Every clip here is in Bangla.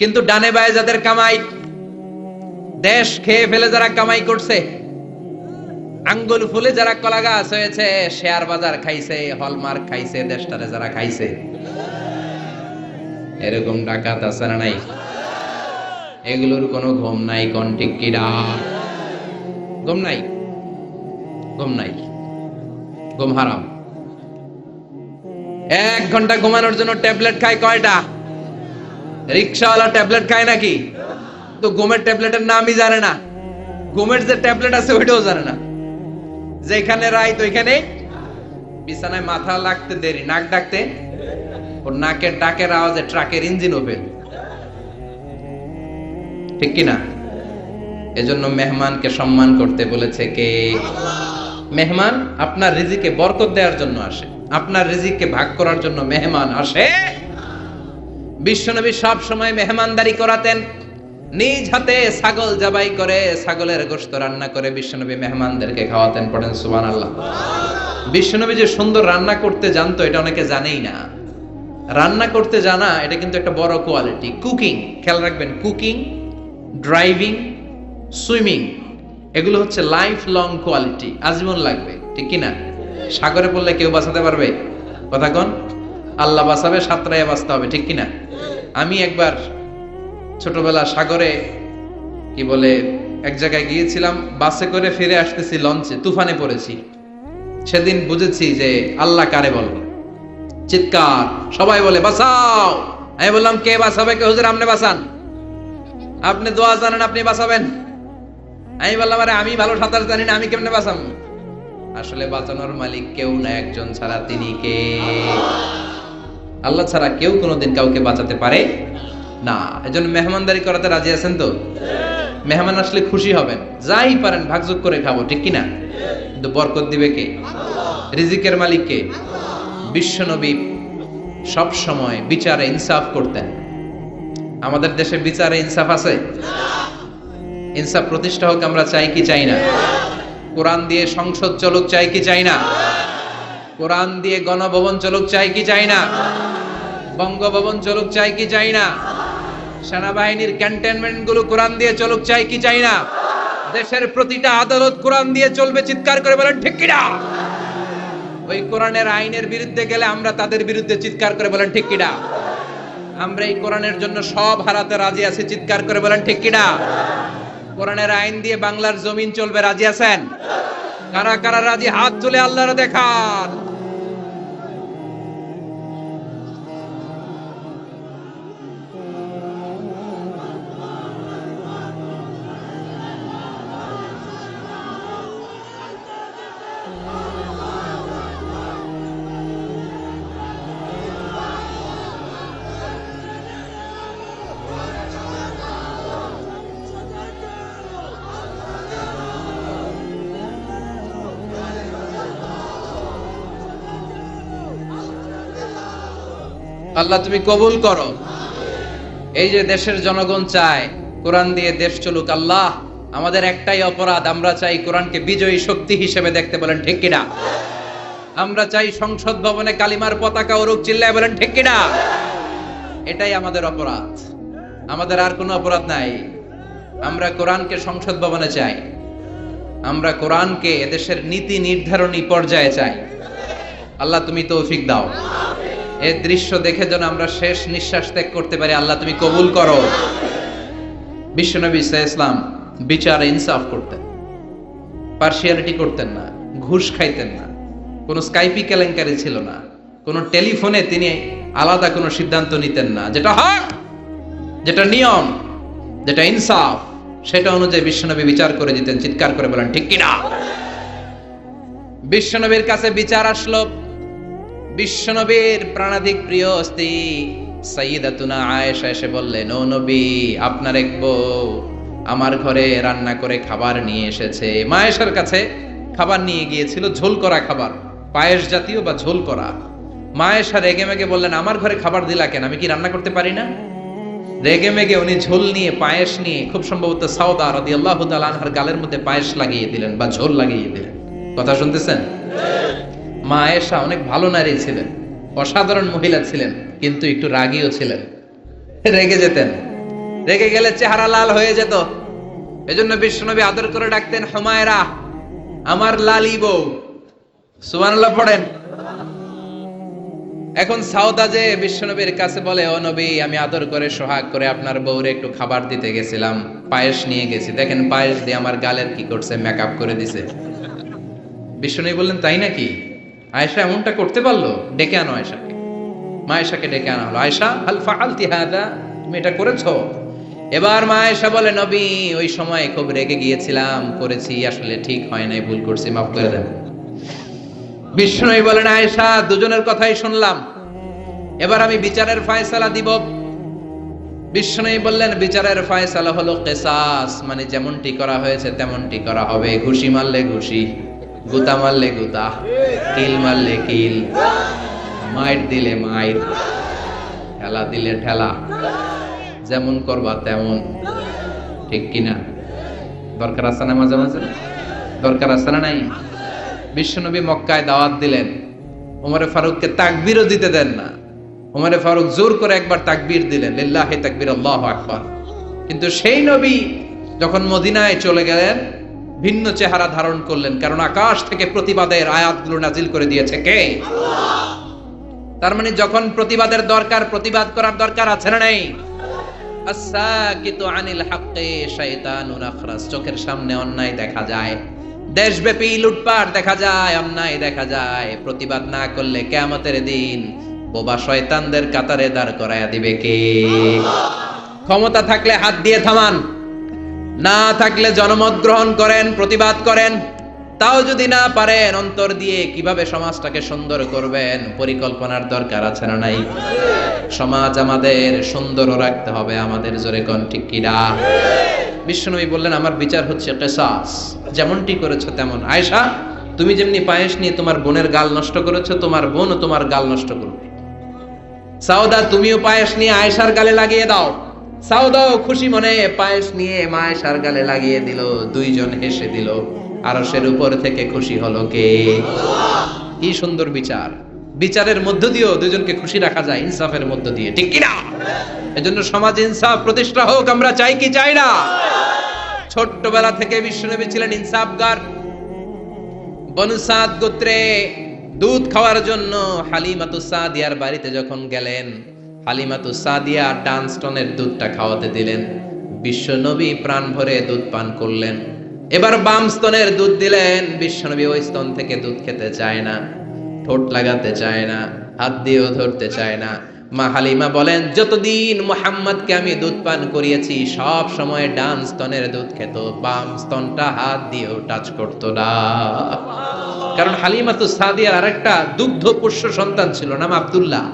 কিন্তু ডানে বায়ে যাদের কামাই, দেশ খেয়ে ফেলে যারা কামাই করছে, আঙ্গুল ফুলে যারা কলা গাছ হয়েছে, শেয়ার বাজার খাইছে, হলমার্ক খাইছে, দেশটারে যারা খাইছে। এরকম ডাকাত আছে না নাই? এগুলোর কোনো ঘুম নাই কন্টিক কিরা ঘুম নাই? ঘুম নাই? ঘুম হারাম। এক ঘণ্টা ঘুমানোর জন্য ট্যাবলেট খায় কয়টা? রিক্সাওয়ালা ট্যাবলেট খায় নাকি? তো ঘুমের ট্যাবলেটের নামই জানে না। ঘুমের যে ট্যাবলেট আছে, ওইটাও জানে না। যেখানে রাই তো ওইখানে বিছানায় মাথা লাগতে দেরি, নাক ডাকতে। ওর নাকের ডাকের আওয়াজে ট্রাকের ইঞ্জিন ওপেন। ঠিক কি না এজন্য মেহমানকে সম্মান করতে বলেছে কে? মেহমান আপনার রিজিকে বরকত দেওয়ার জন্য আসে। আপনার রিজিককে ভাগ করার জন্য মেহমান আসে। বিশ্বনবী সব সময় মেহমানদারি করাতেন। নিজ হাতে ছাগল জবাই করে ছাগলের গোস্ত রান্না করে বিশ্বনবী মেহমানদেরকে খাওয়াতেন, পড়েন সুবান আল্লাহ বিশ্বনবী যে সুন্দর রান্না করতে জানতো, এটা অনেকে জানেই না। রান্না করতে জানা, এটা কিন্তু একটা বড় কোয়ালিটি কুকিং খেয়াল রাখবেন কুকিং ড্রাইভিং সুইমিং এগুলো হচ্ছে লাইফ লং কোয়ালিটি আজীবন লাগবে, ঠিক কি না সাগরে পড়লে কেউ বাঁচাতে পারবে? কথা কোন। আল্লাহ বাঁচাবে, সাঁতরাইয়া বাঁচতে হবে, ঠিক কি না আমি একবার ছোটবেলা সাগরে, কি বলে, এক জায়গায় গিয়েছিলাম, বাসে করে ফিরে আসতেছি লঞ্চে, তুফানে পড়েছি। সেদিন বুঝেছি যে আল্লাহ কারে বলবে চিৎকার, সবাই বলে, বাঁচাও! আমি বললাম, কে বাঁচাবে? কে? হুজুর, আপনি বাঁচান। আপনি দোয়া জানেন, আপনি বাঁচাবেন? আমি বললাম, আরে, আমি ভালো সাঁতার জানি না, আমি কেমনে বাঁচাম আসলে বাঁচানোর মালিক কেউ না, একজন ছাড়া তিনি কে? আল্লাহ ছাড়া কেউ কোনোদিন কাউকে বাঁচাতে পারে না। এজন্য মেহমানদারি করাতে রাজি আছেন তো? মেহমান আসলে খুশি হবেন। যাই পারেন, ভাগযোগ করে খাব, ঠিক কিনা? কিন্তু বরকত দিবে কে? রিজিকের মালিক কে? বিশ্বনবী সব সময় বিচারে ইনসাফ করতেন। আমাদের দেশে বিচারে ইনসাফ আছে? ইনসাফ প্রতিষ্ঠা হোক, আমরা চাই কি চাই না? কোরআন দিয়ে সংসদ চলুক, চাই কি চাই না? কোরআন দিয়ে গণভবন চলুক, চাই কি চাই না? বঙ্গভবন চলুক, চাই কি চাই না? সেনাবাহিনীর ক্যান্টনমেন্টগুলো কোরআন দিয়ে চলুক, চাই কি চাই না? দেশের প্রতিটা আদালত কোরআন দিয়ে চলবে, চিৎকার করে বলেন, ঠিক কিনা? ওই কোরআনের আইনের বিরুদ্ধে গেলে আমরা তাদের বিরুদ্ধে চিৎকার করে বলেন, ঠিক কিনা? আমরা এই কোরআনের জন্য সব হারাতে রাজি আছি, চিৎকার করে বলেন, ঠিক কিনা? কোরআনের আইন দিয়ে বাংলার জমিন চলবে, রাজি আছেন? কারা কারা রাজি? হাত তুলে আল্লাহর দেখান। আল্লাহ তুমি কবুল করো। এই যে দেশের জনগণ চায় কোরআন দিয়ে দেশ চলুক আল্লাহ আমাদের একটাই অপরাধ আমরা চাই কোরআনকে বিজয়ী শক্তি হিসেবে দেখতে বলেন ঠিক কিনা? আমরা চাই সংসদ ভবনে কালিমার পতাকা ওরুক চিল্লায় বলেন ঠিক কিনা? এটাই আমাদের অপরাধ। আমাদের আর কোনো অপরাধ নাই। আমরা কোরআনকে সংসদ ভবনে চাই। আমরা কোরআনকে এদেশের নীতি নির্ধারণী পর্যায়ে চাই। আল্লাহ তুমি তৌফিক দাও। এর দৃশ্য দেখে যেন আমরা শেষ নিঃশ্বাস ত্যাগ করতে পারি। আল্লাহ, তুমি কবুল করো। বিশ্বনবী ইসা ইসলাম বিচার ইনসাফ করতেন। পার্সিয়ালিটি করতেন না, ঘুষ খাইতেন না। কোনো স্কাইপি কেলেঙ্কারি ছিল না। কোনো টেলিফোনে তিনি আলাদা কোনো সিদ্ধান্ত নিতেন না। যেটা হক, যেটা নিয়ম, যেটা ইনসাফ, সেটা অনুযায়ী বিশ্বনবী বিচার করে দিতেন। চিৎকার করে বলেন, ঠিক কিনা বিশ্বনবীর কাছে বিচার আসলো। বিশ্বনবীর প্রাণাধিক প্রিয় স্ত্রী সাইয়্যিদাতুনা আয়েশা এসে বললেন, ও নবী, আপনার এক বউ আমার ঘরে রান্না করে খাবার নিয়ে এসেছে। মায়েশার কাছে খাবার নিয়ে গিয়েছিল, ঝোল করা খাবার পায়েস জাতীয় বা ঝোল করা। মায়েশা রেগে মেগে বললেন, আমার ঘরে খাবার দিলা কেন? আমি কি রান্না করতে পারি না? রেগে মেগে উনি ঝোল নিয়ে পায়েস নিয়ে, খুব সম্ভবত সাউদা রাদি আল্লাহ আনহার গালের মধ্যে পায়েস লাগিয়ে দিলেন বা ঝোল লাগিয়ে দিলেন। কথা শুনতেছেন? মা আয়েশা অনেক ভালো নারী ছিলেন, অসাধারণ মহিলা ছিলেন, কিন্তু একটু রাগীও ছিলেন। রেগে যেতেন। রেগে গেলে চেহারা লাল হয়ে যেত। এজন্য বিশ্বনবী আদর করে ডাকতেন, হুমায়রা, আমার লালি বউ। সুবহানাল্লাহ পড়েন। এখন সাউদা যে বিশ্বনবীর কাছে বলে, ও নবী, আমি আদর করে, সোহাগ করে আপনার বউরে একটু খাবার দিতে গেছিলাম, পায়েস নিয়ে গেছি। দেখেন পায়েস দিয়ে আমার গালের কি করছে মেকআপ করে দিছে। বিশ্বনবী বললেন, তাই নাকি? আয়েশা এমনটা করতে পারল? ডেকে আনো আয়েশাকে। মা আয়েশাকে ডেকে আনা হলো। আয়েশা, হাল ফাআলতি হাদা? তুমি এটা করেছ? এবার মা আয়েশা বলে, নবী, ওই সময় খুব রেগে গিয়েছিলাম, করেছি, আসলে ঠিক হয় নাই, ভুল করছি, মাফ করে দেন। বিষ্ণুই বলেন, আয়েশা, দুজনের কথাই শুনলাম। এবার আমি বিচারের ফয়সালা দিব। বিষ্ণুই বললেন, বিচারের ফয়সালা হলো কেসাস মানে যেমনটি করা হয়েছে, তেমনটি করা হবে, ঘুষি মারলে ঘুষি। গুতা মারলে গুতা কিল মারলে কিল মাইর দিলে মাইর, ঠেলা দিলে ঠেলা, যেমন করবা তেমন, ঠিক কিনা? দরকার আছে না মাঝে মাঝে? দরকার আছে না নাই? বিশ্বনবী মক্কায় দাওয়াত দিলেন। ওমরে ফারুককে তাকবীরও দিতে দেন না। ওমরে ফারুক জোর করে একবার তাকবীর দিলেন, লিল্লাহি তাকবীর, আল্লাহু আকবার। কিন্তু সেই নবী যখন মদিনায় চলে গেলেন ভিন্ন চেহারা ধারণ করলেন কারণ আকাশ থেকে প্রতিবাদের আয়াতগুলো নাজিল করে দিয়েছে কে? তার মানে যখন প্রতিবাদের দরকার প্রতিবাদ করার দরকার আছে না নেই? আনিল হাক্কি শাইতানুন আখরাস। চোখের সামনে অন্যায় দেখা যায় দেশব্যাপী লুটপাট দেখা যায় অন্যায় দেখা যায়। প্রতিবাদ না করলে কেয়ামতের দিন বোবা শয়তানদের কাতারে দাঁড় করায়া দিবে কে? ক্ষমতা থাকলে হাত দিয়ে থামান। না থাকলে জনমত গ্রহণ করেন, প্রতিবাদ করেন, তাও যদি না পারেন, অন্তর দিয়ে কীভাবে সমাজটাকে সুন্দর করবেন, পরিকল্পনার দরকার আছে না নাই? সমাজ আমাদের সুন্দরও রাখতে হবে, আমাদের জোরে কোন ঠিক কিনা বিশ্বনবী বললেন, আমার বিচার হচ্ছে কেসাস। যেমনটি করেছ তেমন। আয়সা তুমি যেমনি পায়েস নিয়ে তোমার বোনের গাল নষ্ট করেছ, তোমার বোনও তোমার গাল নষ্ট করবে। সাউদা তুমিও পায়েস নিয়ে আয়েশার গালে লাগিয়ে দাও। সাউদাও খুশি মনে, পায়েস নিয়ে মায়েশার গালে লাগিয়ে দিল, দুইজন হেসে দিল উপর থেকে খুশি হলো কে? সুন্দর বিচার। বিচারের মধ্য দিয়েও দুজনকে খুশি রাখা যায়, ইনসাফের মধ্য দিয়ে, ঠিক কিনা? এজন্য সমাজ ইনসাফ প্রতিষ্ঠা হোক, আমরা চাই কি চাই না? ছোট্টবেলা থেকে বিশ্বনবী ছিলেন ইনসাফগার। বনুসাদ গোত্রে দুধ খাওয়ার জন্য হালিমাতু সাদিয়ার বাড়িতে যখন গেলেন হালিমাতু সাদিয়া ডানস্টনের দুধটা খাওয়াতে দিলেন। বিশ্বনবী প্রাণ ভরে দুধ পান করলেন। এবার বাম স্তনের দুধ দিলেন। বিশ্বনবী ওই স্তন থেকে দুধ খেতে চায় না, ঠোঁট লাগাতে চায় না, হাত দিয়েও ধরতে চায় না। মা হালিমা বলেন, যতদিন মোহাম্মদকে আমি দুধ পান করিয়েছি, সব সময় ডান স্তনের দুধ খেত, বাম স্তনটা হাত দিয়েও টাচ করতো না। কারণ হালিমা তো সাদিয়ার আরেকটা দুগ্ধ পুষ্য সন্তান ছিল, নাম আব্দুল্লাহ।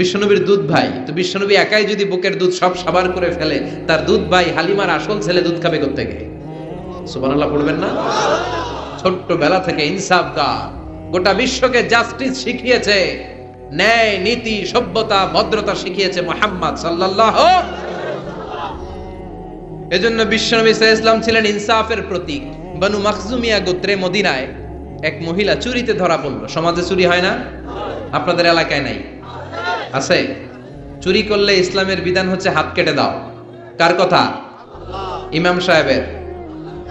বিশ্বনবীর দুধ ভাই। তো বিশ্বনবী একাই যদি বুকের দুধ সব সাবার করে ফেলে, তার দুধ ভাই হালিমার আসল ছেলে দুধ খাবে করতে গিয়ে সুবহানাল্লাহ, পড়বেন না? ছোট্ট বেলা থেকে ইনসাফ গা গোটা বিশ্বকে জাস্টিস শিখিয়েছে, ন্যায়, নীতি, সভ্যতা, ভদ্রতা শিখিয়েছে মোহাম্মদ সাল্লাল্লাহু এজন্য বিশ্বনবী ইসলাম ছিলেন ইনসাফের প্রতীক। বানু মাখজুমিয়া গোত্রে মদিনায় এক মহিলা চুরিতে ধরা পড়ল। সমাজে চুরি হয় না? আপনাদের এলাকায় নাই। আছে? চুরি করলে ইসলামের বিধান হচ্ছে হাত কেটে দাও। কার কথা? ইমাম সাহেবের।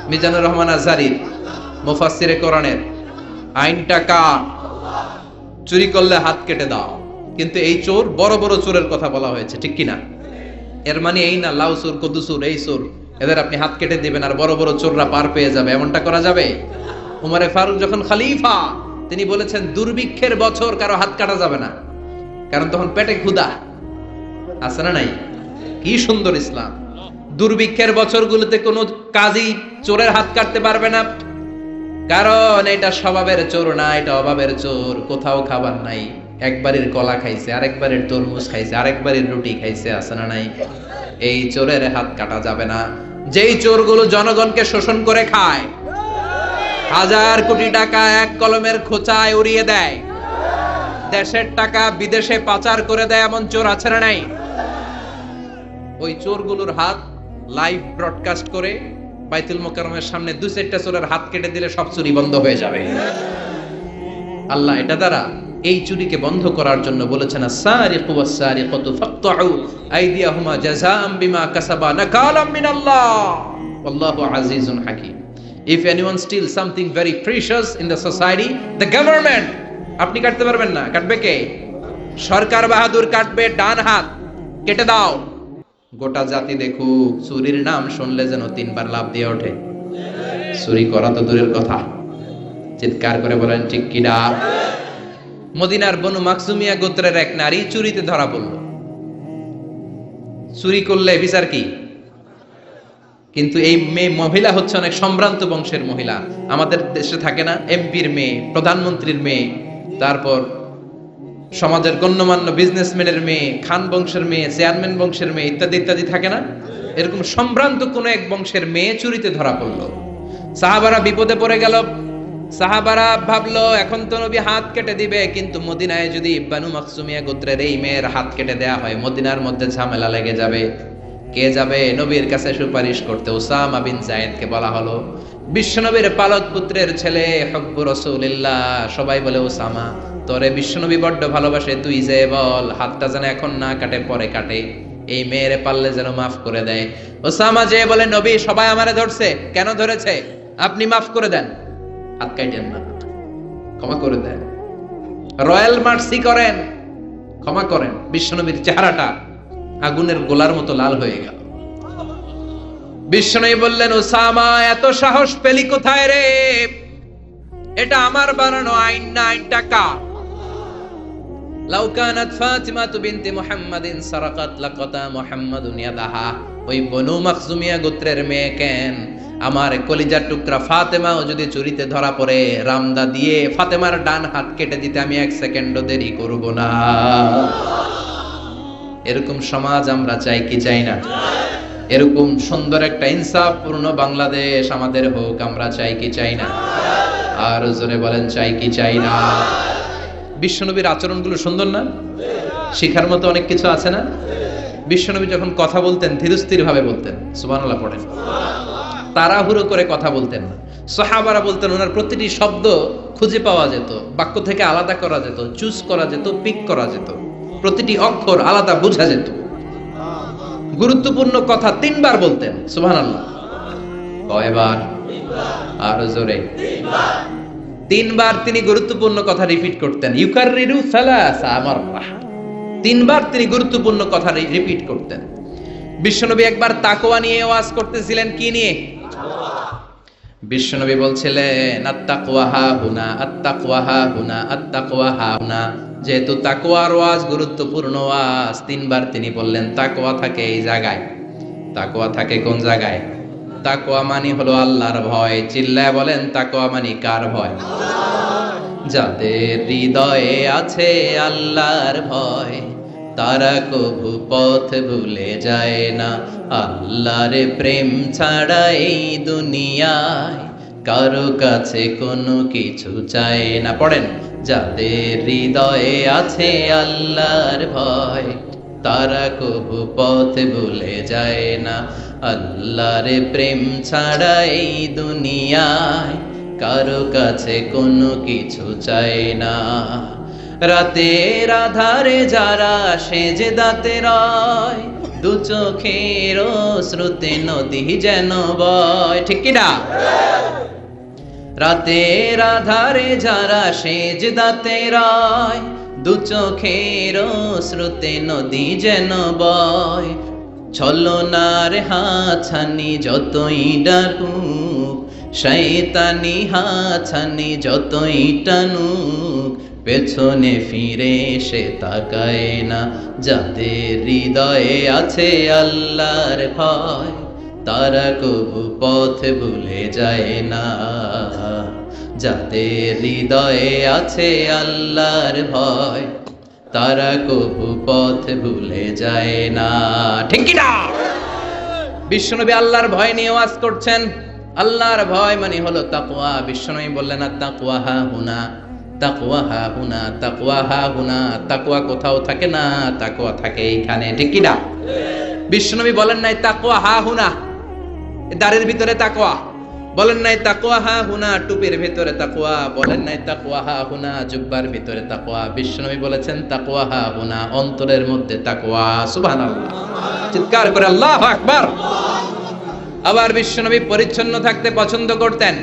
মিজানুর রহমান আজহারির মুফাসসিরে কোরআনের। আইনটা কার? চুরি করলে হাত কেটে দাও। কিন্তু এই চোর বড় বড় চোরের কথা বলা হয়েছে, ঠিক কিনা? এর মানে এই না, লাউ চোর কদুসুর এই চোর, এদের আপনি হাত কেটে দিবেন আর বড় বড় চোররা পার পেয়ে যাবে। এমনটা করা যাবে? উমারে ফারুক যখন খালিফা, তিনি বলেছেন, দুর্ভিক্ষের বছর কারও হাত কাটা যাবে না। কারণ তখন পেটে ক্ষুদা আছে না নাই? কি সুন্দর ইসলাম। দুর্ভিক্ষের বছরগুলোতে কোনো কাজই চোরের হাত কাটতে পারবে না। কারণ এটা স্বভাবের চোর না, এটা অভাবের চোর। কোথাও খাবার নাই। একবারের কলা খাইছে, আরেকবারের তরমুজ খাইছে, আরেকবারের রুটি খাইছে, আছে না নাই? এই চোরের হাত কাটা যাবে না। যেই চোরগুলো জনগণকে শোষণ করে খায়, হাজার কোটি টাকা এক কলমের খোঁচায় উড়িয়ে দেয়। দেশের টাকা বিদেশে পাচার করে দেয় এমন চোর আছে না নাই? ওই চোরগুলোর হাত লাইভ ব্রডকাস্ট করে বাইতুল মোকারমের সামনে দুই চারটা চোরের হাত কেটে দিলে সব চুরি বন্ধ হয়ে যাবে। আল্লাহ, এটা দ্বারা এই চুরিকে বন্ধ করার জন্য বলেছেন, আস-সারিকু ওয়াস-সারিকাতু ফাকতাউ আইদিয়াহুমা জাযাআম বিমা কাসাবা নাকালাম মিনাল্লাহ। ওয়াল্লাহু আজিজুন হাকীম। Something very precious in the society the government আপনি কাটতে পারবেন না। কাটবে কে? সরকার বাহাদুর কাটবে, ডান হাত। কেটে দাও। গোটা জাতি দেখুক, চুরির নাম শুনলে যেন তিনবার লাভ দিয়ে ওঠে। চুরি করা তো দূরের কথা। চিৎকার করে বলেন, ঠিক কিনা মদিনার বনু মাকসুমিয়া গোত্রের এক নারী চুরিতে ধরা পড়ল। চুরি করলে বিচার কি? কিন্তু এই মেয়ে মহিলা হচ্ছে অনেক সম্ভ্রান্ত বংশের মহিলা। আমাদের দেশে থাকে না, এমপির মেয়ে, প্রধানমন্ত্রীর মেয়ে। তারপর সমাজের গণ্যমান্য বিজনেসম্যানের মেয়ে, খান বংশের মেয়ে চেয়ারম্যান বংশের মেয়ে ইত্যাদি ইত্যাদি থাকে না? এরকম সম্ভ্রান্ত কোন এক বংশের মেয়ে চুরিতে ধরা পড়ল। সাহাবারা বিপদে পড়ে গেল। সাহাবারা ভাবলো, এখন তো নবী হাত কেটে দিবে। কিন্তু মদিনায় যদি বানু মাকসুমিয়া গোত্রের এই মেয়ের হাত কেটে দেয়া হয়, মদিনার মধ্যে ঝামেলা লেগে যাবে। কে যাবে? নবীর কাছে সুপারিশ করতে ওসামা বিন জায়েদকে বলা হলো। বিশ্বনবীর পালক পুত্রের ছেলে হব্বু রসুলিল্লাহ। সবাই বলে, ওসামা, তোরে বিশ্বনবী বড্ড ভালোবাসে, তুই যে বল, হাতটা যেন এখন না কাটে, পরে কাটে। এই মেয়ের পারলে যেন মাফ করে দেয়। ওসামা যে বলে, নবী, সবাই আমারে ধরছে। কেন ধরেছে? আপনি মাফ করে দেন। হাত কাটেন না। ক্ষমা করে দেন। রয়্যাল মার্সি করেন। ক্ষমা করেন। বিশ্বনবীর চেহারাটা আগুনের গোলার মতো লাল হয়ে গেল। বিশ্বনবী বললেন ওসামা এত সাহস পেলি কোথায় রে? এটা আমার বানানো আইন না, আইনটা কার? লাউ কানাত ফাতিমাতু বিনতি মুহাম্মাদিন সারাকাত, লাকাতা মুহাম্মাদুন ইয়াদাহা। ওই বনু মাখজুমিয়া গোত্রের মেয়ে কেন? আমার কলিজার টুকরা ফাতেমাও যদি চুরিতে ধরা পড়ে, রামদা দিয়ে ফাতেমার ডান হাত কেটে দিতে আমি এক সেকেন্ডও দেরি করব না। এরকম সমাজ আমরা চাই কি চাই না? এরকম সুন্দর একটা ইনসাফ ইনসাফপূর্ণ বাংলাদেশ আমাদের হোক, আমরা চাই কি চাই না? আর জোরে বলেন, চাই কি চাই না? বিশ্বনবীর আচরণগুলো সুন্দর না? শিখার মতো অনেক কিছু আছে না? বিশ্বনবী যখন কথা বলতেন ধীরস্থির ভাবে বলতেন, সুবহানাল্লাহ পড়েন। তাড়াহুড়ো করে কথা বলতেন না। সাহাবারা বলতেন, ওনার প্রতিটি শব্দ খুঁজে পাওয়া যেত, বাক্য থেকে আলাদা করা যেত চুজ করা যেত পিক করা যেত। প্রতিটি অক্ষর আলাদা বোঝা যেত। গুরুত্বপূর্ণ কথা তিনবার বলতেন, সুবহানাল্লাহ। কয়বার? আরও জোরে। তিনবার তিনি গুরুত্বপূর্ণ কথা রিপিট করতেন। মাররা। তিনবার তিনি গুরুত্বপূর্ণ কথা রিপিট করতেন। বিশ্বনবী একবার তাকোয়া নিয়ে ওয়াজ করতেছিলেন, কি নিয়ে? বিশ্বনবী বলছিলেন আত্তাকওয়াহা হুনা আত্তাকওয়াহা হুনা আত্তাকওয়াহা হুনা। যেহেতু তাকওয়ার ওয়াজ গুরুত্বপূর্ণ ওয়াজ তিনবার তিনি বললেন তাকোয়া থাকে এই জায়গায়। তাকোয়া থাকে কোন জায়গায়? তাকওয়া মানি হলো আল্লাহর ভয়। চিল্লায় বলেন, তাকওয়া মানি কার ভয়? যাদের হৃদয়ে আছে আল্লাহর ভয়, তারা কবু পথ ভুলে যায় না। আল্লাহর প্রেম ছাড়া এই দুনিয়ায় কারও কাছে কোনো কিছু চায় না। পড়েন, যাদের হৃদয়ে আছে আল্লাহর ভয়, তারা কবু পথ ভুলে যায় না। আল্লাহর প্রেম ছাড়া এই দুনিয়ায় কারও কাছে কোনো কিছু চায় না। রাতের আধারে যারা সেজে দাতে রয়, দু চোখের শ্রুতে নদী যেন বয়। ঠিক কিনা? রাতের আধারে যারা সেজ দাতে রায় দু চোখের শ্রুতে নদী যেন বয়। ছলনার হাছানি যতই ডাকুক শৈতানি হাছানি যতই টানুক, পেছনে ফিরে সে তাকায় না যাদের হৃদয়ে আছে আল্লাহর ভয়। তারা কবু পথ ভুলে যায় না। যাদের হৃদয়ে আছে আল্লাহর ভয়, তারা কবু পথ ভুলে যায় না। ঠিক না বিশ্বনবী আল্লাহর ভয় নিয়ে ওয়াজ করছেন। আল্লাহর ভয় মানে হলো তাকওয়া। বিশ্বনবী বললেন, আর তাকওয়া হা হুনা, তাকওয়া হা হুনা, তাকওয়া হা হুনা, তাকওয়া কোথাও থাকে না, তাকওয়া থাকে এইখানে। ঠিক না বিশ্বনবী বলেন নাই, তাকওয়া হা হুনা দাঁড়ের ভিতরে তাকওয়া। বলেন নাই, তাকওয়া হা হুনা, টুপির ভিতরে তাকওয়া। বলেন নাই, তাকওয়া হা হুনা, জুব্বার ভিতরে তাকওয়া। বিশ্বনবী বলেছেন, তাকওয়া হা হুনা, অন্তরের মধ্যে তাকওয়া। সুবহানাল্লাহ। চিৎকার করে আল্লাহু আকবার। আবার বিশ্বনবী পরিচ্ছন্ন থাকতে পছন্দ করতেন।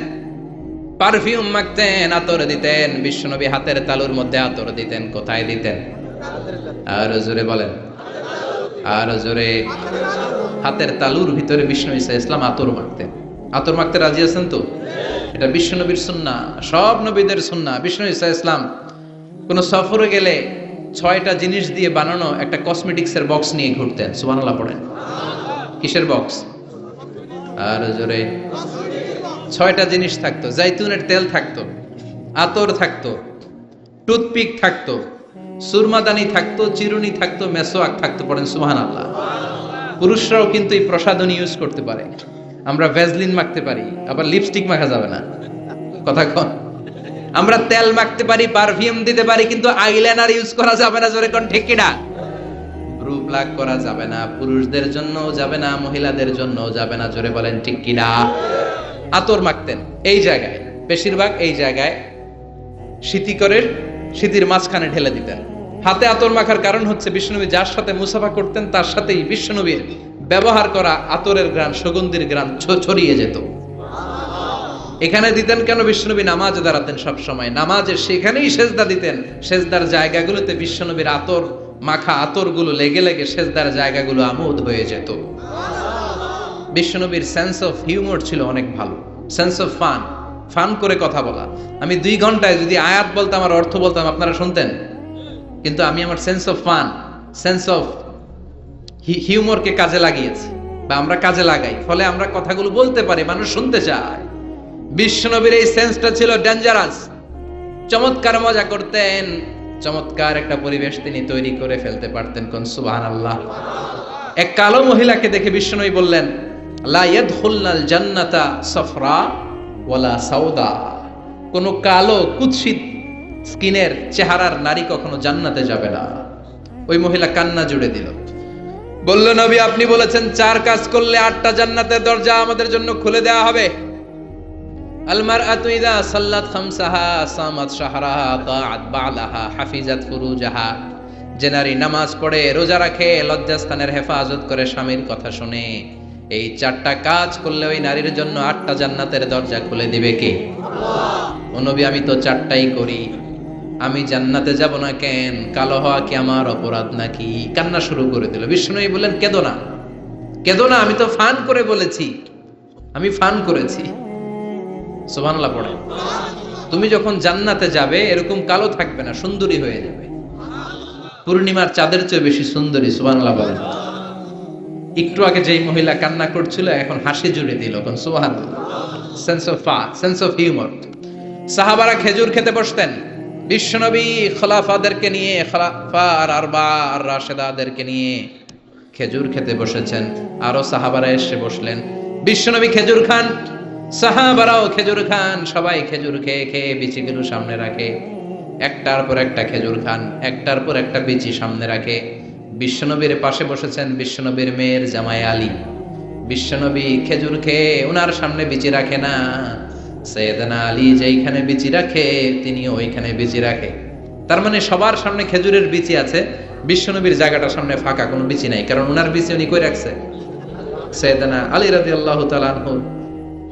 পারফিউম মাখতেন, আতর দিতেন। বিশ্বনবী হাতের তালুর মধ্যে আতর দিতেন, কোথায় দিতেন? আর জোরে বলেন। আর জোরে হাতের তালুর ভিতরে বিষ্ণু ইসা ইসলাম আতর মাখতেন আতর মাখতে রাজি আছেন তো? এটা বিশ্বনবীর সুন্না, সব নবীদের সুন্না। বিষ্ণু ইসা ইসলাম, কোন সফরে গেলে ছয়টা জিনিস দিয়ে বানানো একটা কসমেটিক্সের বক্স নিয়ে ঘুরতেন। সুবহানাল্লাহ পড়েন। কিসের বক্স? আর জোরে ছয়টা জিনিস থাকতো। জাইতুনের তেল থাকতো, আতর থাকতো, টুথপিক থাকতো সুরমাদানি থাকতো, চিরুনি থাকতো, মেসোয়াক থাকতো পড়েন সুহান আল্লাহ পুরুষরাও কিন্তু এই প্রসাধনী ইউজ করতে পারে। আমরা ভ্যাজলিন মাখতে পারি, আবার লিপস্টিক মাখা যাবে না। কথা কন। আমরা তেল মাখতে পারি পারফিউম দিতে পারি, কিন্তু আইলাইনার ইউজ করা যাবে না, জোরে কোন, ঠিক কিনা ব্রু প্লাগ করা যাবে না, পুরুষদের জন্য যাবে না, মহিলাদের জন্য যাবে না, জোরে বলেন, ঠিক কিনা আতর মাখতেন, এই জায়গায়, বেশিরভাগ এই জায়গায় শীতিকরের শীতির মাঝখানে ঢেলে দিতেন। হাতে আতর মাখার কারণ হচ্ছে বিষ্ণুনবী যার সাথে মুসাফা করতেন, তার সাথেই বিষ্ণুনবীর ব্যবহার করা আতরের গ্রান সুগন্ধির গ্রান ছড়িয়ে যেত। এখানে দিতেন কেন বিষ্ণুনবী? নামাজ দাঁড়াতেন সব সময়। নামাজে সেখানেই সেজদা দিতেন। সেজদার জায়গাগুলোতে বিষ্ণুনবীর আতর মাখা আতরগুলো লেগে লেগে সেজদার জায়গাগুলো আমোদ হয়ে যেত। বিশ্বনবীর সেন্স অফ হিউমর ছিল অনেক ভালো। সেন্স অফ ফান ফান করে কথা বলা। আমি দুই ঘন্টায় যদি আয়াত বলতাম আর অর্থ বলতাম, আপনারা শুনতেন? কিন্তু আমি আমার sense of fun sense of হিউমরকে কাজে লাগিয়েছি বা আমরা কাজে লাগাই। ফলে আমরা কথাগুলো বলতে পারি, মানুষ শুনতে চায়। বিশ্বনবীর এই সেন্সটা ছিল ডেঞ্জারাস চমৎকার মজা করতেন। চমৎকার একটা পরিবেশ তিনি তৈরি করে ফেলতে পারতেন কোন সুবাহ আল্লাহ এক কালো মহিলাকে দেখে বিষ্ণুই বললেন, লা ইয়াদখুলনাল জান্নাতা সফরা। ওয়ালা সাউদা। কোনো কালো কুৎসিত স্কিনের চেহারার নারী কখনো জান্নাতে যাবে না। ওই মহিলা কান্না জুড়ে দিল। বলল, নবী, আপনি বলেছেন চার কাজ করলে আটটা জান্নাতের দরজা আমাদের জন্য খুলে দেওয়া হবে। আলমার আতুইদা সাল্লাত খামসাহা সামাত শাহরাহা তাআত বালাহা হাফিজাত ফুরুজাহা। যে নারী নামাজ পড়ে, রোজা রাখে, লজ্জাস্থানের হেফাজত করে স্বামীর কথা শুনে। এই চারটা কাজ করলে ওই নারীর জন্য আটটা জান্নাতের দরজা খুলে দিবে কে? ও নবী, আমি তো চারটাই করি। আমি জান্নাতে যাব না কেন? কালো হওয়া কি আমার অপরাধ নাকি? কান্না শুরু করে দিল। বিষ্ণুই বললেন, কেদো না। কেদো না, আমি তো ফান করে বলেছি। আমি ফান করেছি। সুবহানাল্লাহ পড়ে তুমি যখন জান্নাতে যাবে, এরকম কালো থাকবে না, সুন্দরী হয়ে যাবে। পূর্ণিমার চাঁদের চেয়ে বেশি সুন্দরী, সুবহানাল্লাহ বলেন। একটু আগে যেই মহিলা কান্না করছিল, এখন হাসি জুড়ে দিল, এখন সুবহানাল্লাহ। Sense of sense of humour সাহাবারা খেজুর খেতে বসতেন। বিশ্বনবী খলাফাদেরকে নিয়ে খলাফা আর আরবা আর রাশেদাদেরকে নিয়ে খেজুর খেতে বসেছেন। আরও সাহাবারা এসে বসলেন। বিশ্বনবী খেজুর খান, সাহাবারাও খেজুর খান, সবাই খেজুর খেয়ে খেয়ে বিচিগুলো সামনে রাখে। একটার পর একটা খেজুর খান, একটার পর একটা বিচি সামনে রাখে। বিশ্বনবীর পাশে বসেছেন বিশ্বনবীর মেয়ের জামাই আলী। বিশ্বনবী খেজুর খেয়ে ওনার সামনে বিচি রাখে না। সৈয়দনা আলী যেইখানে বিচি রাখে তিনি ওইখানে বিচি রাখে। তার মানে সবার সামনে খেজুরের বিচি আছে, বিশ্বনবীর জায়গাটার সামনে ফাঁকা, কোনো বিচি নাই, কারণ ওনার বিচি উনি কই রাখছে? সৈয়দনা আলী রাজি আল্লাহ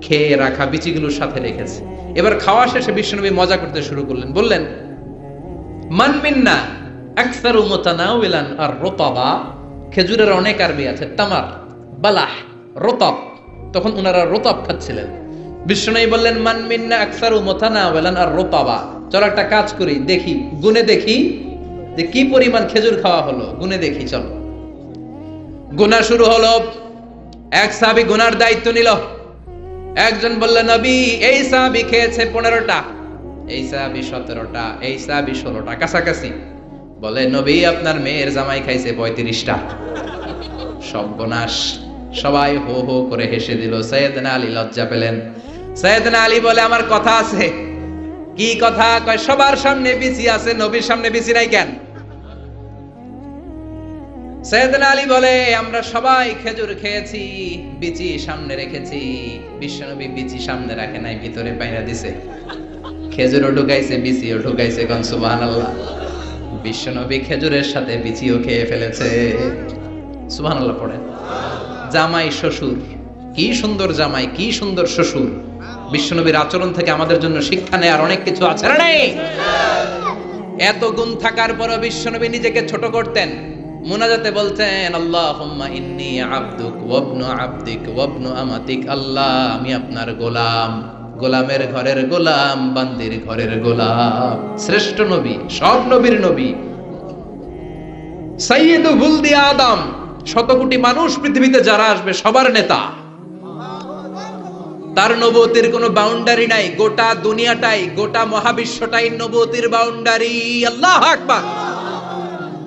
খেয়ে রাখা বিচিগুলোর সাথে রেখেছে। এবার খাওয়া শেষে বিশ্বনবী মজা করতে শুরু করলেন, বললেন, মান মিন্না আকসারু মুতানাউইলান আর রতাবা খেজুরের অনেক আরবি আছে। তামার, বালাহ, রতাব। তখন ওনারা রতাব খাচ্ছিলেন। বিষ্ণুই বললেন, মান মিন্না আকসারু মুতানাউইলান আর রতাবা। চলো একটা কাজ করি, দেখি, গুনে দেখি, যে কি পরিমাণ খেজুর খাওয়া হলো। গুনে দেখি, চলো। গুনা শুরু হলো। এক সাহাবী গুনার দায়িত্ব নিল। একজন বলল, নবী, এই সাহাবি খেয়েছে পনেরোটা। এই সাহাবি সতেরোটা, এই সাহাবি ষোলোটা, কাছাকাছি। বলে, নবী, আপনার মেয়ের জামাই খাইছে পঁয়ত্রিশটা। সর্বনাশ সবাই হো হো করে হেসে দিল, সৈয়দনা আলী লজ্জা পেলেন। সৈয়দনা আলী বলে, আমার কথা আছে। কি কথা? কয়, সবার সামনে বিচি আছে, নবীর সামনে বিচি নাই কেন? সৈয়দনা আলী বলে, আমরা সবাই খেজুর খেয়েছি, বিচি সামনে রেখেছি। বিশ্বনবী বিচি সামনে রাখে নাই, ভিতরে পাইনা দিছে। খেজুরও ঢুকাইছে, বিচিও ঢুকাইছে, কোন বিশ্বনবী খেজুরের সাথে বিচিও খেয়ে ফেলেছে। সুবহানাল্লাহ পড়েন। জামাই শ্বশুর, কি সুন্দর জামাই, কি সুন্দর শ্বশুর। বিশ্বনবীর আচরণ থেকে আমাদের জন্য শিক্ষা নেয়ার অনেক কিছু আছে এত গুণ থাকার পরও বিশ্বনবী নিজেকে ছোট করতেন। মুনাজাতে বলতেন, আল্লাহুম্মা ইন্নি আবদুক ওয়াবনু আবদিক ওয়াবনু আমাতিক। আল্লাহ, আমি আপনার গোলাম। গোলামের ঘরের গোলাম, বান্দির ঘরের গোলাম, শ্রেষ্ঠ নবী, সব নবীর নবী। সাইয়্যিদু বুলদি আদম শত কোটি মানুষ পৃথিবীতে যারা আসবে, সবার নেতা। তার নবতির কোনো বাউন্ডারি নাই, গোটা দুনিয়াটাই, গোটা মহাবিশ্বটাই নবতির বাউন্ডারি। আল্লাহ আকবার।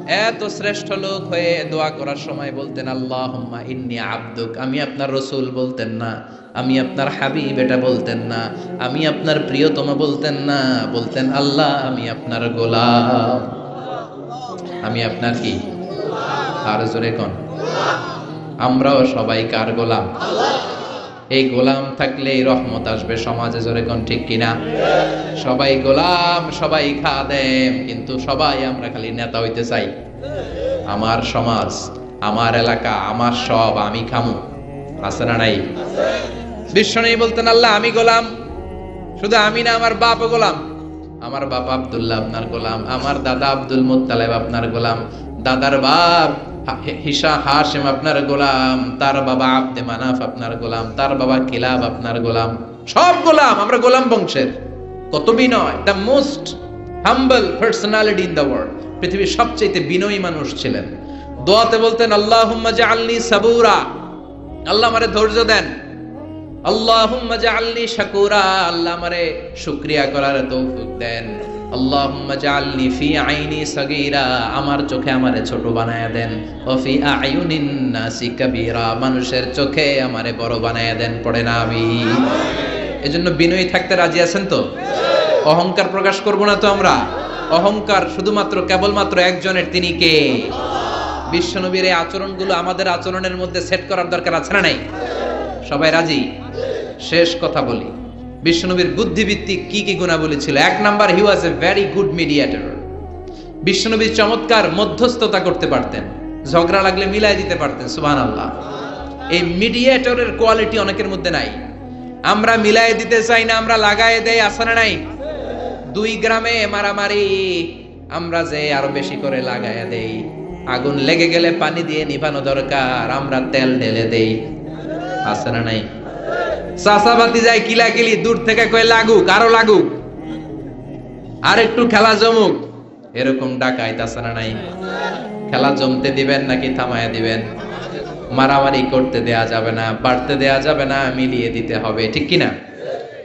এত শ্রেষ্ঠ লোক হয়ে দোয়া করার সময় বলতেন আল্লাহ ইন্নি আব্দুক। আমি আপনার রসুল বলতেন না, আমি আপনার হাবিব এটা বলতেন না, আমি আপনার প্রিয়তম বলতেন না, বলতেন, আল্লাহ, আমি আপনার গোলাম। আমি আপনার কি? আর জোরে কন? আমরাও সবাই কার গোলাম? এই গোলাম থাকলে এই রহমত আসবে, সমাজে জোরে কোন ঠিক কিনা? সবাই গোলাম, সবাই খাদেম, কিন্তু সবাই আমরা খালি নেতা হইতে চাই। আমার সমাজ, আমার এলাকা, আমার সব আমি খামু। আছে না নাই? বিশ্ব নেই বলতেন, আল্লাহ, আমি গোলাম। শুধু আমি না, আমার বাপ গোলাম। আমার বাপ আব্দুল্লাহ আপনার গোলাম, আমার দাদা আব্দুল মুত্তালেব আপনার গোলাম। দাদার বাপ হিসা হাশিম আপনার গোলাম, তার বাবা আব্দে মানাফ আপনার গোলাম, তার বাবা কিলাব আপনার গোলাম। সব গোলাম, আমরা গোলাম বংশের। কত বিনয় the most humble personality in the world পৃথিবীর সবচেয়ে বিনয়ী মানুষ ছিলেন। দোয়াতে বলতেন, আল্লাহুম্মা জাআলনি সাবুরা। আল্লাহ আমারে ধৈর্য দেন। আল্লাহুম্মা জাআলনি শাকুরা। আল্লাহ আমারে শুকরিয়া করার তৌফিক দেন। আমার চোখে আমারে ছোট বানায়া দেন। ও ফি আয়ুনিন নাসি মানুষের চোখে আমারে বড় বানায়া দেন পড়ে না আমি এজন্য বিনয়ী থাকতে রাজি আছেন তো? অহংকার প্রকাশ করব না তো আমরা? অহংকার শুধুমাত্র, কেবলমাত্র একজনের, তিনি কে? বিশ্বনবীর এই আচরণগুলো আমাদের আচরণের মধ্যে সেট করার দরকার আছে না নাই? সবাই রাজি? শেষ কথা বলি। বিশ্বনবীর বুদ্ধিভিত্তিক কি কি গুণাবলী ছিল? এক number he was a very good mediator বিশ্বনবী চমৎকার মধ্যস্থতা করতে পারতেন। ঝগড়া লাগলে মিলাই দিতে পারতেন সুবহান আল্লাহ এই মিডিয়েটরের কোয়ালিটি অনেকের মধ্যে নাই। আমরা মিলাই দিতে চাই না, আমরা লাগাই দেই আসানা নাই। দুই গ্রামে মারামারি, আমরা যে আরও বেশি করে লাগাইয়া দেই। আগুন লেগে গেলে পানি দিয়ে নিভানো দরকার, আমরা তেল ঢেলে দেই। না নাই। চাষাবাতি যায় কিলাকিলি, দূর থেকে কয়ে লাগুক আরও লাগুক আর একটু খেলা জমুক। এরকম ডাকাইত আছে না নাই? খেলা জমতে দিবেন নাকি থামায়া দিবেন? মারামারি করতে দেয়া যাবে না, বাড়তে দেয়া যাবে না, মিলিয়ে দিতে হবে, ঠিক কিনা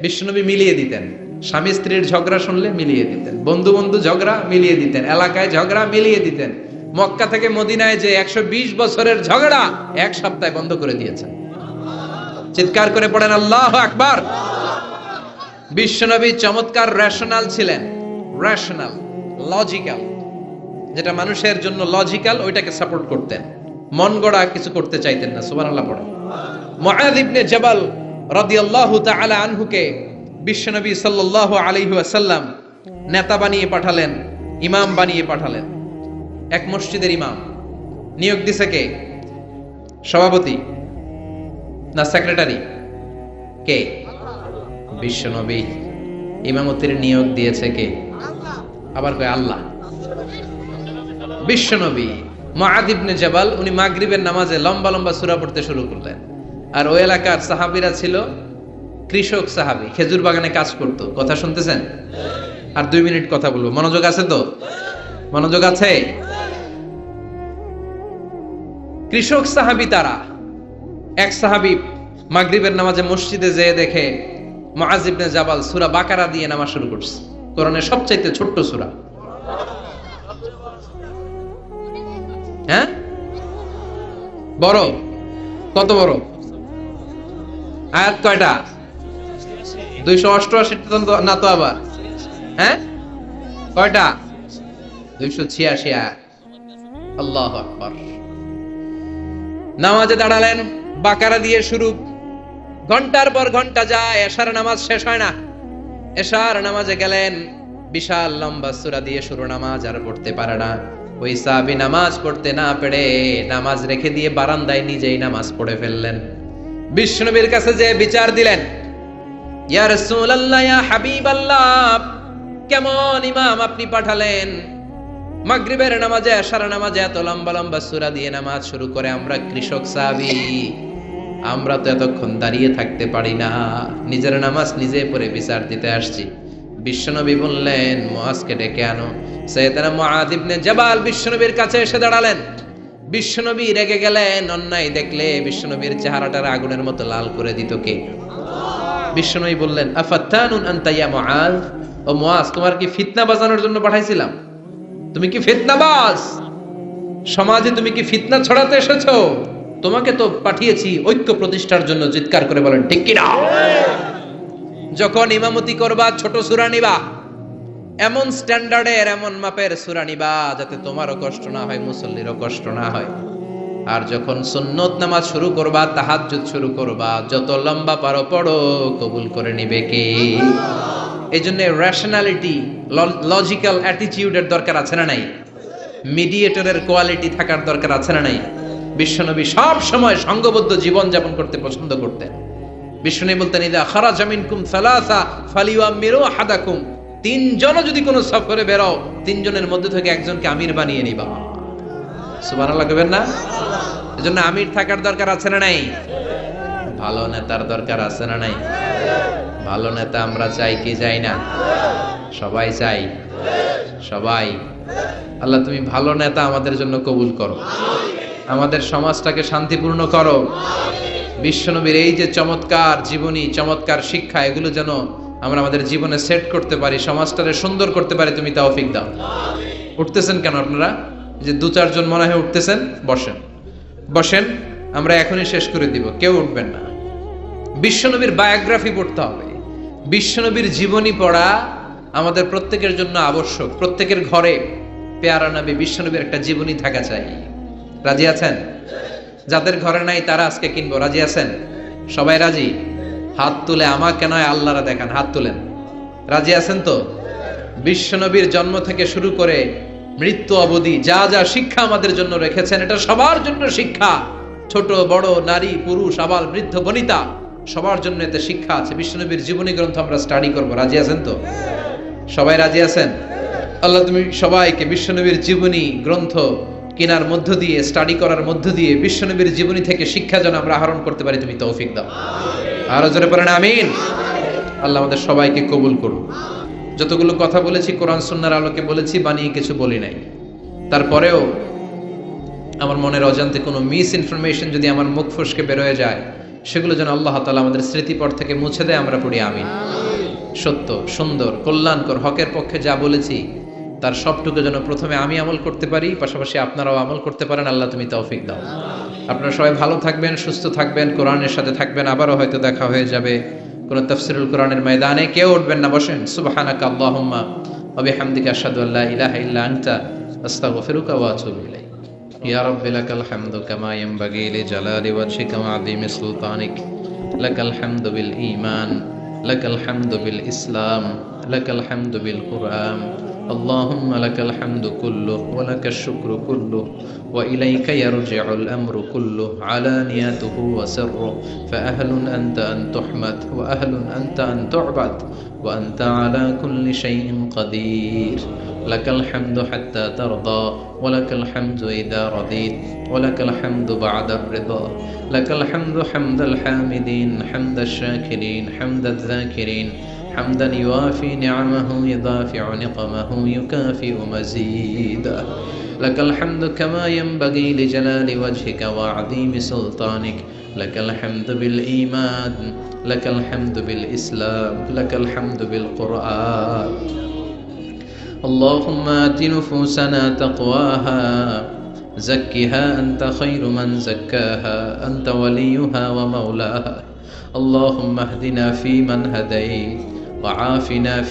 বিষ্ণুনবী মিলিয়ে দিতেন। স্বামী স্ত্রীর ঝগড়া শুনলে মিলিয়ে দিতেন। বন্ধু বন্ধু ঝগড়া মিলিয়ে দিতেন। এলাকায় ঝগড়া মিলিয়ে দিতেন। মক্কা থেকে মদিনায় যে একশো বিশ বছরের ঝগড়া এক সপ্তাহে বন্ধ করে দিয়েছেন। চিৎকার করে পড়েন, আল্লাহ আকবার! বিশ্বনবী চমৎকার রেশনাল ছিলেন রেশনাল লজিক্যাল যেটা মানুষের জন্য লজিক্যাল ওইটাকে সাপোর্ট করতেন। মন গড়া কিছু করতে চাইতেন না, সুবহানাল্লাহ পড়েন। মুআয ইবনে তাআলা আনহুকে বিশ্বনবী সাল্লাল্লাহু আলাইহি ওয়াসাল্লাম নেতা বানিয়ে পাঠালেন, ইমাম বানিয়ে পাঠালেন। এক মসজিদের ইমাম। নিয়োগ দিছে কে? সভাপতি। না সেক্রেটারি কে? বিশ্বনবী। ইমামতির নিয়োগ দিয়েছে কে? আবার কয় আল্লাহ। বিশ্বনবী। মুআদ ইবনে জাবাল, উনি মাগরিবের নামাজে লম্বা লম্বা সূরা পড়তে শুরু করলেন। আর ওই এলাকার সাহাবীরা ছিল কৃষক সাহাবি, খেজুর বাগানে কাজ করত। কথা শুনতেছেন? আর দুই মিনিট কথা বলব। মনোযোগ আছে তো? মনোযোগ আছে? কৃষক সাহাবী তারা এক সাহাবী মাগরিবের নামাজে মসজিদে যেয়ে দেখে মুআজ ইবনে জাবাল সূরা বাকারা দিয়ে নামাজ শুরু করছে। কোরআনের সবচাইতে ছোট্ট সূরা। হ্যাঁ? বড়? কত বড়? আয়াত কয়টা? দুইশো অষ্টআশি না তো আবার। হ্যাঁ? কয়টা? দুইশো ছিয়াশি আয়াত। আল্লাহ নামাজে দাঁড়ালেন। বাকারা দিয়ে শুরু। ঘণ্টার পর ঘণ্টা যায়, এশার নামাজ শেষ হয় না। এশার নামাজে গেলেন, বিশাল লম্বা সুরা দিয়ে শুরু নামাজ আর পড়তে পারে না। ওই সাহাবী নামাজ পড়তে না পেরে নামাজ রেখে দিয়ে বারান্দায় নিজেই নামাজ পড়ে ফেললেন। বিষ্ণুবীর কাছে যে বিচার দিলেন, ইয়া রাসূলুল্লাহ, ইয়া কেমন ইমাম আপনি পাঠালেন? মাগরিবের নামাজে আশার নামাজে এত লম্বা লম্বা সূরা দিয়ে নামাজ শুরু করে আমরা কৃষক সাহাবী। আমরা তো এতক্ষণ দাঁড়িয়ে থাকতে পারি না। নিজের নামাজ নিজে পড়ে বিচার দিতে আসছি। বিশ্বনবী বললেন, মহাজকে ডেকে আনো। সৈয়দনা মুআদ ইবনে জাবাল বিশ্বনবীর কাছে এসে দাঁড়ালেন। বিশ্বনবী রেগে গেলেন, অন্যায় দেখলে বিশ্বনবীর চেহারাটার আগুনের মতো লাল করে দিত কে? বিশ্বনবী বললেন, আফাত্তানুন মুআজ ও মুআজ, তোমার কি ফিতনা বাজানোর জন্য পাঠাইছিলাম? তুমি কি ফিতনাবাজ? সমাজে তুমি কি ফিতনা ছড়াতে এসেছ? তোমাকে তো পাঠিয়েছি ঐক্য প্রতিষ্ঠার জন্য চিৎকার করে বলেন, ঠিক কিনা? যখন ইমামতি করবা, ছোট সুরা নিবা। এমন স্ট্যান্ডার্ডের, এমন মাপের সুরা নিবা যাতে তোমারও কষ্ট না হয়, মুসল্লিরও কষ্ট না হয়। আর যখন সুন্নত নামাজ শুরু করবা, তাহাজ্জুদ শুরু করবা, যত লম্বা পারো পড়ো, কবুল করে নিবে কে? এই জন্য রেশনালিটি লজিক্যাল অ্যাটিটিউডের দরকার আছে না নাই? মিডিয়েটরের কোয়ালিটি থাকার দরকার আছে না নাই? বিশ্বনবী সব সময় সঙ্গবদ্ধ জীবন যাপন করতে পছন্দ করতেন। বিশ্বনবী বলতেন, ইদা খারা জামিন কুম সালাসা ফালিউআমিরু আহাদাকুম। তিনজনও যদি কোনো সফরে বেরো তিনজনের মধ্যে থেকে একজনকে আমির বানিয়ে নিবা। সুবহানাল্লাহ কইবেন না? এজন্য আমির থাকার দরকার আছে না নাই? ভালো নেতার দরকার আছে না নাই? ভালো নেতা আমরা চাই কি চাই না? সবাই চাই। সবাই। আল্লাহ তুমি ভালো নেতা আমাদের জন্য কবুল করো। আমাদের সমাজটাকে শান্তিপূর্ণ করো। বিশ্বনবীর এই যে চমৎকার জীবনী, চমৎকার শিক্ষা, এগুলো যেন আমরা আমাদের জীবনে সেট করতে পারি, সমাজটাকে সুন্দর করতে পারি, তুমি তৌফিক দাও। উঠতেছেন কেন আপনারা? যে দু চারজন মনে হয় উঠতেছেন, বসেন। বসেন, আমরা এখনই শেষ করে দিব, কেউ উঠবেন না। বিশ্বনবীর বায়োগ্রাফি পড়তে হবে। বিশ্বনবীর জীবনী পড়া আমাদের প্রত্যেকের জন্য আবশ্যক, প্রত্যেকের ঘরে। পেয়ারা নবী, বিশ্বনবীর একটা জীবনী থাকা চাই। রাজি আছেন? যাদের ঘরে নাই তারা আজকে কিনবো, রাজি আছেন? সবাই রাজি? হাত তুলে আমাকে নয়, আল্লাহরা দেখান, হাত তুলেন। রাজি আছেন তো? বিশ্বনবীর জন্ম থেকে শুরু করে মৃত্যু অবধি যা যা শিক্ষা আমাদের জন্য রেখেছেন, এটা সবার জন্য শিক্ষা। ছোট, বড়, নারী, পুরুষ, আবাল, বৃদ্ধ, বনিতা, সবার জন্য এতে শিক্ষা আছে। বিশ্বনবীর জীবনী গ্রন্থ আমরা স্টাডি করব, রাজি আছেন তো? সবাই রাজি আছেন? আল্লাহ তুমি সবাইকে বিশ্বনবীর জীবনী, গ্রন্থ কেনার মধ্য দিয়ে স্টাডি করার মধ্য দিয়ে, বিশ্বনবীর জীবনী থেকে শিক্ষা যেন আমরা আহরণ করতে পারি, তুমি তৌফিক দাও। আরও জোরে পড়েন আমিন। আল্লাহ আমাদের সবাইকে কবুল করুন যতগুলো কথা বলেছি, কোরআন, সুন্নার আলোকে বলেছি, বানিয়ে কিছু বলি নাই। তারপরেও আমার মনের অজান্তে কোনো মিস ইনফরমেশন যদি আমার মুখ ফসকে বেরোয় যায়, সেগুলো যেন আল্লাহ তালা আমাদের স্মৃতিপট থেকে মুছে দেয়, আমরা পড়ি, আমিন। সত্য, সুন্দর, কল্যাণকর, হকের পক্ষে যা বলেছি তার সবটুকু যেন প্রথমে আমি আমল করতে পারি পাশাপাশি আপনারাও আমল করতে পারেন আল্লাহ তুমি তৌফিক দাও আপনারা সবাই ভালো থাকবেন সুস্থ থাকবেন কোরআনের সাথে থাকবেন আবারও হয়তো দেখা হয়ে যাবে কোন তফসিরুল কোরআনের ময়দানে কেউ উঠবেন না বসেন সুবহানাকা আল্লাহুম্মা ওয়া বিহামদিকা আশহাদু আল্লা ইলাহা ইল্লা আনতা আস্তাগফিরুকা ওয়া আতুবু ইলাইক يا رب لك الحمد كما ينبغي لجلال وجهك وعظيم سلطانك لك الحمد بالإيمان لك الحمد بالإسلام لك الحمد بالقرآن اللهم لك الحمد كله ولك الشكر كله وإليك يرجع الأمر كله علانيته وسره فأهل أنت أن تحمد وأهل أنت أن تعبد وأنت على كل شيء قدير لك الحمد حتى ترضى ولك الحمد إذا رضيت ولك الحمد بعد الرضا لك الحمد حمد الحامدين حمد الشاكرين حمد الذاكرين حمدا يوافي نعمه يدافع نقمه يكافئ مزيدا لك الحمد كما ينبغي لجلال وجهك وعظيم سلطانك. لك الحمد بالإيمان لك الحمد بالإسلام لك الحمد بالقرآن. اللهم آت نفوسنا تقواها زكها أنت خير من زكاها أنت وليها ومولاها. اللهم اهدنا فيمن هديت وعافنا